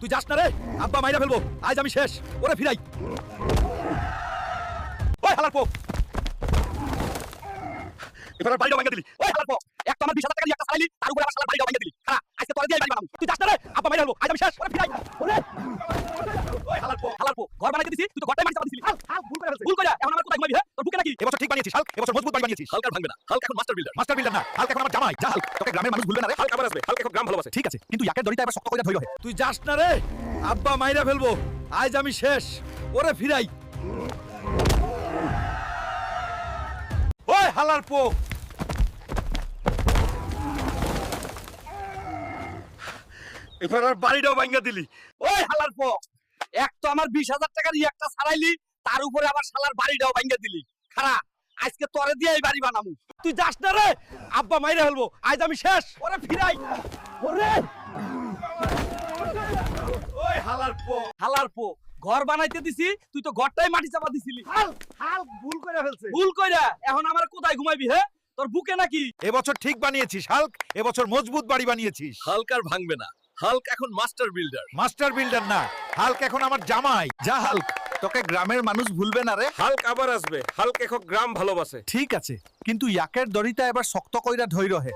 তুই যাস না রে, আব্বা মাইরা ফেলব। আজ আমি শেষ, ওরে ফিরাই। ওই হালার পো এবার বাড়িটা ভাঙা দিলি। ওই হালার পো একটা আমার বিশ হাজার টাকা একটা চাইলি তার উপরে আবার শালার বাড়িটা ভাঙা দিলি। খারাপ আজকে তোরা দিয়ে বাড়ি বানাবো। তুই যাস না রে, আব্বা মাইরা ফেলব। আজ আমি শেষ, ওরে ফিরাই। ওরে। ওই হালার পো হালার পো ঘর বানাইতে দিছি, তুই তো ঘরটাই মারতে হাল ভুল করে ভুল করে, এখন আমার কোথায় ঘুমাবি হ্যাঁ? নাকি এবছর ঠিক বানিয়েছিস হালক? এবছর মজবুত বাড়ি বানিয়েছিস। ভাঙবে না। হালক এখন মাস্টার বিল্ডার মাস্টার বিল্ডার না হালক এখন আমার জামাই। যা হালক তোকে গ্রামের মানুষ ভুলবে না রে। হালক আবার আসবে। হালক এখন গ্রাম ভালোবাসে। ঠিক আছে কিন্তু ইয়াকের দড়িটা এবার শক্ত করে তুই যাস না রে। আব্বা মাইরা ফেলব। আজ আমি শেষ। ওরে ফিরাই। ওই হালার পো এবার আর বাড়িটাও ভাঙ্গা দিলি। ওই হালার পো এক তো আমার বিশ হাজার টাকার একটা ছাড়াইলি তার উপরে আবার শালার বাড়িটাও ভাঙ্গা দিলি। খারা আজকে তোরে দিয়ে এই বাড়ি বানামু। তুই যাস না রে? আব্বা মাইরে ফেলব। আজ আমি শেষ। ওরে ফিরাই। ওরে! ওই হালার পো। হালার পো। ঘর বানাইতে দিছি তুই তো ঘরটাই মাটি চাপা দিছিলি। হাল হাল ভুল করে ফেলছে। ভুল কইরা এখন আমার কোথায় ঘুমাইবি হে? তোর বুকে নাকি? এবছর ঠিক বানিয়েছিস হাল্ক। এবছর মজবুত বাড়ি বানিয়েছিস। হালক আর ভাঙবে না। হালক এখন মাস্টার বিল্ডার। মাস্টার বিল্ডার না হাল্ক এখন আমার জামাই। যা হাল্ক। তোকে গ্রামের মানুষ ভুলবে না রে। হালক আবার আসবে। হালক এখন গ্রাম ভালোবাসে। ঠিক আছে কিন্তু ইয়াকের দড়িটা এবার শক্ত কইরা ধৈর হে।